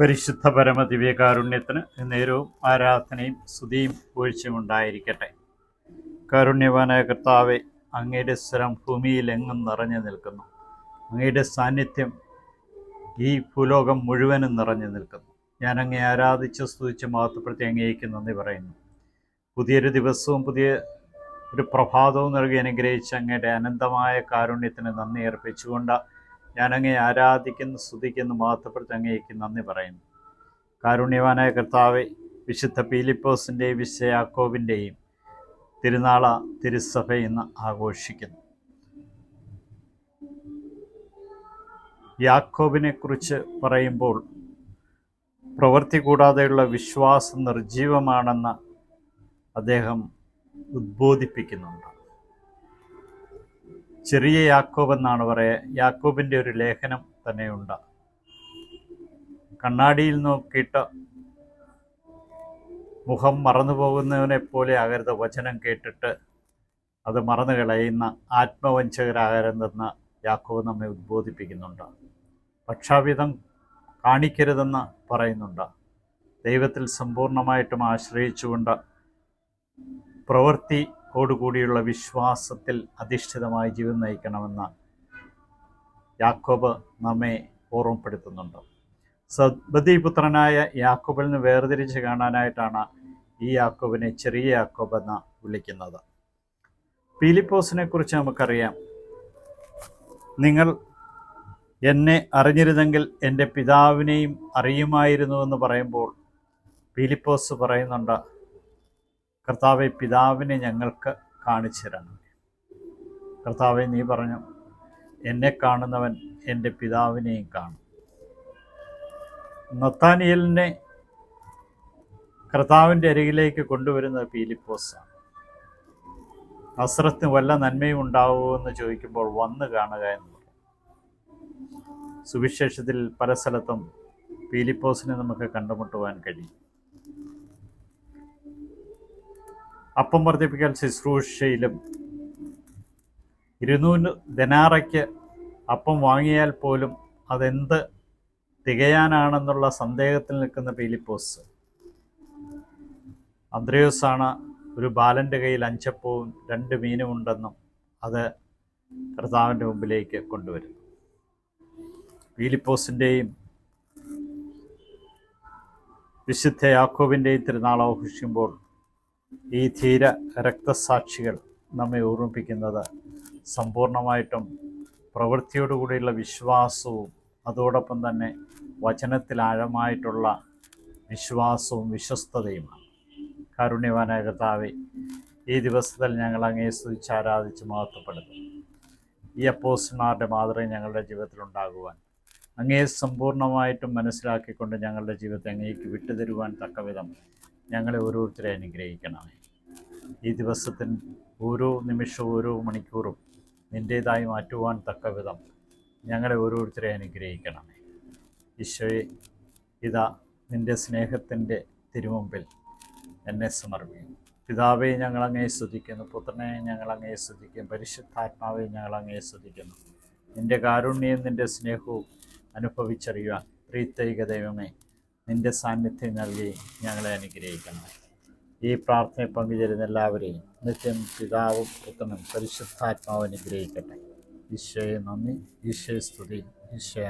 പരിശുദ്ധ പരമ ദിവ്യകാരുണ്യത്തിന് നേരവും ആരാധനയും സ്തുതിയും ഒഴിച്ചും ഉണ്ടായിരിക്കട്ടെ. കാരുണ്യവാനായ കർത്താവെ അങ്ങയുടെ സ്വരം ഭൂമിയിലെങ്ങും നിറഞ്ഞു നിൽക്കുന്നു. അങ്ങയുടെ സാന്നിധ്യം ഈ ഭൂലോകം മുഴുവനും നിറഞ്ഞു നിൽക്കുന്നു. ഞാൻ അങ്ങേ ആരാധിച്ച് സ്തുതിച്ച് മഹത്വപ്പെടുത്തി അങ്ങേക്ക് നന്ദി പറയുന്നു. പുതിയൊരു ദിവസവും പുതിയ ഒരു പ്രഭാതവും നൽകി അനുഗ്രഹിച്ച് അങ്ങയുടെ അനന്തമായ കാരുണ്യത്തിന് നന്ദി അർപ്പിച്ചുകൊണ്ട് ഞാൻ ആരാധിക്കുന്നു സ്തുതിക്കുന്നു മഹത്വപ്പെടുത്തി അങ്ങേക്ക് നന്ദി പറയുന്നു. കാരുണ്യവാനായ കർത്താവ് വിശുദ്ധ പീലിപ്പോസിന്റെയും വിശുദ്ധ യാക്കോബിന്റെയും തിരുനാള തിരുസഭ ഇന്ന് ആഘോഷിക്കുന്നു. യാക്കോബിനെ കുറിച്ച് പറയുമ്പോൾ പ്രവൃത്തി കൂടാതെയുള്ള വിശ്വാസം നിർജീവമാണെന്ന് അദ്ദേഹം ഉദ്ബോധിപ്പിക്കുന്നുണ്ട്. ചെറിയ യാക്കോബ് എന്നാണ് പറയുക യാക്കോബിന്റെ ഒരു ലേഖനം തന്നെയുണ്ട്. കണ്ണാടിയിൽ നോക്കിയിട്ട് മുഖം മറന്നു പോകുന്നവനെ പോലെ ആകരുത് വചനം കേട്ടിട്ട് അത് മറന്നു കളയുന്ന ആത്മവഞ്ചകരാകരുതെന്ന് യാക്കോബ് നമ്മെ ഉദ്ബോധിപ്പിക്കുന്നുണ്ട്. പക്ഷാവിധം കാണിക്കരുതെന്ന് പറയുന്നുണ്ട്. ദൈവത്തിൽ സമ്പൂർണമായിട്ടും ആശ്രയിച്ചുകൊണ്ട് പ്രവൃത്തിയോടുകൂടിയുള്ള വിശ്വാസത്തിൽ അധിഷ്ഠിതമായി ജീവിതം നയിക്കണമെന്ന് യാക്കോബ് നമ്മെ ഓർമ്മപ്പെടുത്തുന്നുണ്ട്. സദ്ബദിപുത്രനായ യാക്കോബിൽ നിന്ന് വേർതിരിച്ച് കാണാനായിട്ടാണ് ഈ യാക്കോബിനെ ചെറിയ യാക്കോബ് എന്ന് വിളിക്കുന്നത്. പീലിപ്പോസിനെ കുറിച്ച് നമുക്കറിയാം. നിങ്ങൾ എന്നെ അറിഞ്ഞിരുന്നെങ്കിൽ എന്റെ പിതാവിനെയും അറിയുമായിരുന്നു എന്ന് പറയുമ്പോൾ പീലിപ്പോസ് പറയുന്നുണ്ട് കർത്താവെ പിതാവിനെ ഞങ്ങൾക്ക് കാണിച്ചു തരണം കർത്താവെ നീ പറഞ്ഞു എന്നെ കാണുന്നവൻ എന്റെ പിതാവിനെയും കാണും. നത്താനിയലിനെ കർത്താവിന്റെ അരികിലേക്ക് കൊണ്ടുവരുന്നത് പീലിപ്പോസാണ്. അസ്രത്തിന് വല്ല നന്മയും ഉണ്ടാവുമോ എന്ന് ചോദിക്കുമ്പോൾ വന്ന് കാണുക എന്ന് സുവിശേഷത്തിൽ പല സ്ഥലത്തും പീലിപ്പോസിനെ നമുക്ക് കണ്ടുമുട്ടുവാൻ കഴിയും. അപ്പം വർദ്ധിപ്പിക്കൽ ശുശ്രൂഷയിലും. ഇരുന്നൂറ് ദിനാറയ്ക്ക് അപ്പം വാങ്ങിയാൽ പോലും അതെന്ത് തികയാനാണെന്നുള്ള സന്ദേഹത്തിൽ നിൽക്കുന്ന പീലിപ്പോസ് അന്ത്രയോസാണ് ഒരു ബാലന്റെ കയ്യിൽ അഞ്ചപ്പവും രണ്ട് മീനും ഉണ്ടെന്നും അത് കർത്താവിന്റെ മുമ്പിലേക്ക് കൊണ്ടുവരുന്നു. പീലിപ്പോസിന്റെയും വിശുദ്ധ യാക്കോബിന്റെയും തിരുനാൾ ആഘോഷിക്കുമ്പോൾ ഈ ധീര രക്തസാക്ഷികൾ നമ്മെ ഓർമ്മിപ്പിക്കുന്നത്. സമ്പൂർണമായിട്ടും പ്രവൃത്തിയോടുകൂടിയുള്ള വിശ്വാസവും അതോടൊപ്പം തന്നെ വചനത്തിൽ ആഴമായിട്ടുള്ള വിശ്വാസവും വിശ്വസ്തതയുമാണ്. കാരുണ്യവാനായ കർത്താവെ ഈ ദിവസത്തിൽ ഞങ്ങൾ അങ്ങേ സ്തുതിച്ച് ആരാധിച്ച് മഹത്വപ്പെടുന്നു. ഈ അപ്പോസ്റ്റന്മാരുടെ മാതൃക ഞങ്ങളുടെ ജീവിതത്തിൽ ഉണ്ടാകുവാൻ അങ്ങേ സമ്പൂർണമായിട്ടും മനസ്സിലാക്കിക്കൊണ്ട് ഞങ്ങളുടെ ജീവിതത്തെ അങ്ങേക്ക് വിട്ടുതരുവാൻ തക്കവിധം ഞങ്ങളെ ഓരോരുത്തരെ അനുഗ്രഹിക്കണമേ ഈ ദിവസത്തിൽ ഓരോ നിമിഷവും ഓരോ മണിക്കൂറും നിന്റേതായി മാറ്റുവാൻ തക്ക വിധം ഞങ്ങളെ ഓരോരുത്തരെ അനുഗ്രഹിക്കണമേ ഈശോയെ ഇതാ നിന്റെ സ്നേഹത്തിന്റെ തിരുമുമ്പിൽ എന്നെ സമർപ്പിക്കും. പിതാവെ ഞങ്ങളങ്ങേ സ്തുതിക്കുന്നു. പുത്രനെ ഞങ്ങളങ്ങേ സ്തുതിക്കും. പരിശുദ്ധാത്മാവെ ഞങ്ങളങ്ങേ സ്തുതിക്കുന്നു. നിന്റെ കാരുണ്യവും നിന്റെ സ്നേഹവും അനുഭവിച്ചറിയുവാൻ പ്രീത്തൈക ദൈവമേ നിന്റെ സാന്നിധ്യം നൽകി ഞങ്ങളെ അനുഗ്രഹിക്കണം. ഈ പ്രാർത്ഥന പങ്കുചേരുന്ന എല്ലാവരെയും നിത്യം പിതാവും പുത്രനും പരിശുദ്ധാത്മാവും അനുഗ്രഹിക്കട്ടെ. ഈശോയെ നന്ദി. ഈശോയെ സ്തുതി. ഈശോ